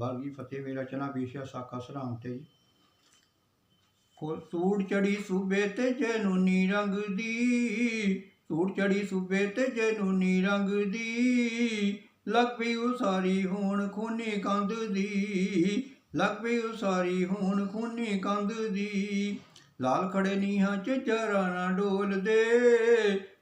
ਬਾਗੀ ਫਤਿਹ ਮੇਰਾ ਚਨਾ ਬੀਸ਼ਾ ਸਾਕਾ ਸਰਾਮ ਤੇ ਕੋਲ ਤੂੜ ਚੜੀ ਸੂਬੇ ਤੇ ਜਨੂਨੀ ਰੰਗ ਦੀ। ਤੂੜ ਚੜੀ ਸੂਬੇ ਤੇ ਜਨੂਨੀ ਰੰਗ ਦੀ। ਲੱਗ ਪਈ ਉਸਾਰੀ ਹੋਣ ਖੂਨੀ ਕੰਧ ਦੀ। ਲੱਗ ਪਈ ਉਸਾਰੀ ਹੋਣ ਖੂਨੀ ਕੰਧ ਦੀ। ਲਾਲ ਖੜੇ ਨੀਹਾਂ ਚ ਜਰਾ ਨਾ ਡੋਲਦੇ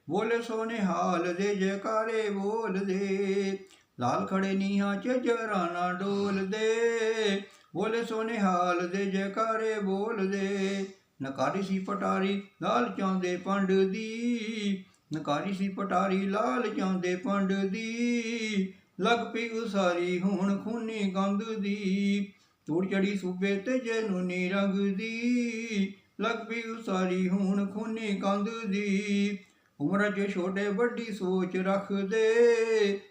ਬੋਲੇ ਸੋਨੇ ਹਾਲ ਦੇ, ਜੈਕਾਰੇ ਬੋਲਦੇ ਲਾਲ ਖੜੇ ਨੀਹਾਂ ਚ ਜਰਾਨਾ ਡੋਲਦੇ, ਬੋਲੇ ਸੋਨੇ ਹਾਲ ਦੇ ਜੈਕਾਰੇ ਬੋਲਦੇ। ਨਕਾਰੀ ਸੀ ਪਟਾਰੀ ਲਾਲ ਚਾਂਦੇ ਪੰਡ ਦੀ, ਨਕਾਰੀ ਸੀ ਪਟਾਰੀ ਲਾਲ ਚਾਂਦੇ ਪੰਡ ਦੀ। ਲੱਗ ਪਈ ਉਸਾਰੀ ਹੁਣ ਖੂਨੀ ਗੰਦ ਦੀ, ਤੂੜ ਚੜੀ ਸੂਬੇ ਤੇ ਜਨੂਨੀ ਰੰਗ ਦੀ। ਲੱਗ ਪਈ ਉਸਾਰੀ ਹੁਣ ਖੂਨੀ ਕੰਧ ਦੀ। ਉਮਰਾਂ 'ਚ ਛੋਟੇ ਵੱਡੀ ਸੋਚ ਰੱਖਦੇ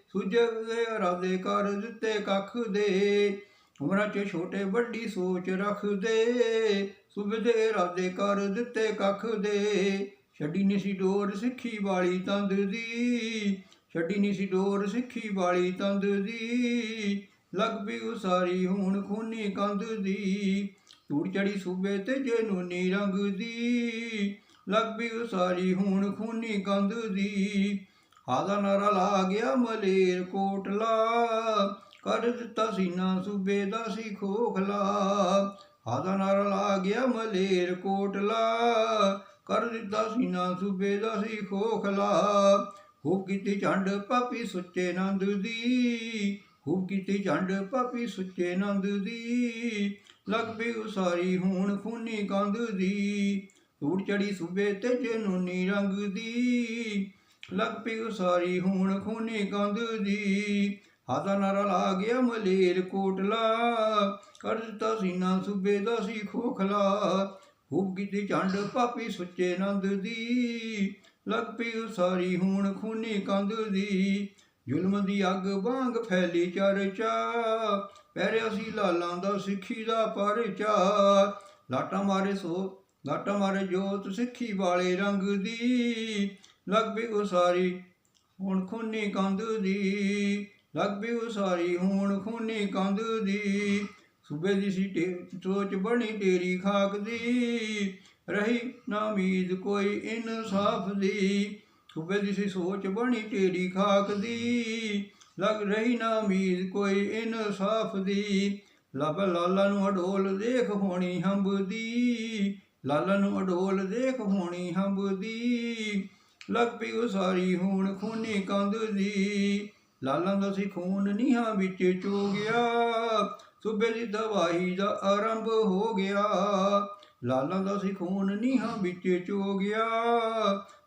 ਸੁਝਦੇ ਰਾਦੇ ਕਰ ਦਿੱਤੇ ਕੱਖ ਦੇ। ਉਮਰਾਂ 'ਚ ਛੋਟੇ ਵੱਡੀ ਸੋਚ ਰੱਖਦੇ ਸੁਭਦੇ ਰਾਦੇ ਕਰ ਦਿੱਤੇ ਕੱਖ ਦੇ। ਛੱਡੀ ਨਹੀਂ ਸੀ ਡੋਰ ਸਿੱਖੀ ਵਾਲੀ ਤੰਦ ਦੀ, ਛੱਡੀ ਨਹੀਂ ਸੀ ਡੋਰ ਸਿੱਖੀ ਵਾਲੀ ਤੰਦ ਦੀ। ਲੱਗ ਪਈ ਉਸਾਰੀ ਹੁਣ ਖੂਨੀ ਕੰਧ ਦੀ, ਧੂੜ ਚੜੀ ਸੂਬੇ ਤੇ ਜਨੂਨੀ ਰੰਗ ਦੀ। ਲੱਗ ਪਈ ਉਸਾਰੀ, ਹੁਣ ਖੂਨੀ ਕੰਧ ਦੀ। ਹਾਦਾ ਨਾਰਾ ਲਾ ਗਿਆ ਮਲੇਰ ਕੋਟਲਾ। ਕਰ ਦਿੱਤਾ ਸੀਨਾ ਸੂਬੇ ਦਾ ਸੀ ਖੋਖਲਾ। ਹਾਦਾ ਨਾਰਾ ਲਾ ਗਿਆ ਮਲੇਰ ਕੋਟਲਾ। ਕਰ ਦਿੱਤਾ ਸੀਨਾ ਸੂਬੇ ਦਾ ਸੀ ਖੋਖਲਾ। ਖੂਬ ਕੀਤੀ ਝੰਡ ਪਾਪੀ ਸੁੱਚੇ ਨੰਦ ਦੀ। ਖੂਬ ਕੀਤੀ ਝੰਡ ਪਾਪੀ ਸੁੱਚੇ ਨੰਦ ਦੀ। ਲੱਗ ਪਈ ਉਸਾਰੀ, ਹੁਣ ਖੂਨੀ ਕੰਧ ਦੀ। ਧੂੜ ਚੜੀ ਸੂਬੇ ਤੇ ਜਨੂਨੀ ਰੰਗ ਦੀ। ਲਗ ਪਈ ਉਸਾਰੀ ਹੁਣ ਖੂਨੀ ਕੰਧ ਦੀ। ਹਾਦਾ ਨਾਰਾ ਲਾ ਗਿਆ ਮਲੇਰ ਕੋਟਲਾ। ਕਰ ਦਿੱਤਾ ਸੀਨਾ ਸੂਬੇ ਦਾ ਸੀ ਖੋਖਲਾ। ਖੂਬ ਕੀਤੀ ਝੰਡ ਪਾਪੀ ਸੁੱਚੇ ਨੰਦ ਦੀ। ਲਗ ਪਈ ਉਸਾਰੀ ਹੁਣ ਖੂਨੀ ਕੰਧ ਦੀ। ਜ਼ੁਲਮ ਦੀ ਅੱਗ ਵਾਂਗ ਫੈਲੀ ਚਰਚਾ। ਪੈਰਿਆ ਸੀ ਲਾਲਾਂ ਦਾ ਸਿੱਖੀ ਦਾ ਪਰਚਾ। ਲਾਟਾਂ ਮਾਰੇ ਸੋ ਲਾਟਾਂ ਮਰ ਜੋਤ ਸਿੱਖੀ ਵਾਲੇ ਰੰਗ ਦੀ, ਲੱਗ ਪਈ ਉਸਾਰੀ ਹੁਣ ਖੂਨੀ ਕੰਧ ਦੀ, ਲੱਗ ਪਈ ਉਸਾਰੀ ਹੁਣ ਖੂਨੀ ਕੰਧ ਦੀ। ਸੂਬੇ ਦੀ ਸੀ ਸੋਚ ਬਣੀ ਤੇਰੀ ਖਾਕ ਦੀ, ਰਹੀ ਨਾ ਉਮੀਦ ਕੋਈ ਇਨਸਾਫ ਦੀ। ਸੂਬੇ ਦੀ ਸੀ ਸੋਚ ਬਣੀ ਤੇਰੀ ਖਾਕ ਦੀ, ਲੱਗ ਰਹੀ ਨਾ ਉਮੀਦ ਕੋਈ ਇਨਸਾਫ ਦੀ। ਲੱਭ ਲਾਲਾ ਨੂੰ ਅਡੋਲ ਦੇਖ ਹੋਣੀ ਹੰਬ ਦੀ ਲਾਲਾ ਨੂੰ ਅਡੋਲ ਦੇਖ ਹੋਣੀ ਹੰਬਦੀ। ਲੱਗ ਪਈ ਉਸਾਰੀ ਹੋਣ ਖੂਨੀ ਕੰਧ ਦੀ। ਲਾਲਾਂ ਦਾ ਸੀ ਖੂਨ ਨੀਹਾਂ ਵਿੱਚ ਚੋ ਗਿਆ। ਸੂਬੇ ਦੀ ਦਵਾਈ ਦਾ ਆਰੰਭ ਹੋ ਗਿਆ। ਲਾਲਾਂ ਦਾ ਸੀ ਖੂਨ ਨੀਹਾਂ ਵਿੱਚ ਚੋ ਗਿਆ।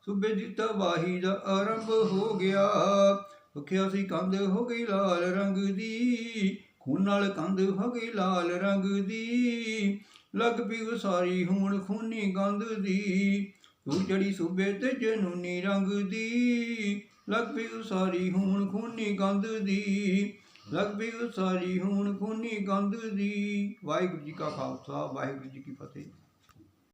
ਸੂਬੇ ਦੀ ਤਬਾਹੀ ਦਾ ਆਰੰਭ ਹੋ ਗਿਆ। ਰੁਕਿਆ ਸੀ ਕੰਧ ਹੋ ਗਈ ਲਾਲ ਰੰਗ ਦੀ। ਖੂਨ ਨਾਲ ਕੰਧ ਹੋ ਗਈ ਲਾਲ ਰੰਗ ਦੀ, ਲੱਗ ਪਈ ਉਸਾਰੀ ਹੁਣ ਖੂਨੀ ਗੰਧ ਦੀ। ਤੂੰ ਜੜੀ ਸੂਬੇ ਤੇ ਜਨੂਨੀ ਰੰਗ ਦੀ, ਲੱਗ ਪਈ ਉਸਾਰੀ ਹੁਣ ਖੂਨੀ ਗੰਧ ਦੀ, ਲੱਗ ਪਈ ਉਸਾਰੀ ਹੁਣ ਖੂਨੀ ਗੰਧ ਦੀ। ਵਾਹਿਗੁਰੂ ਜੀ ਕਾ ਖਾਲਸਾ, ਵਾਹਿਗੁਰੂ ਜੀ ਕੀ ਫਤਿਹ।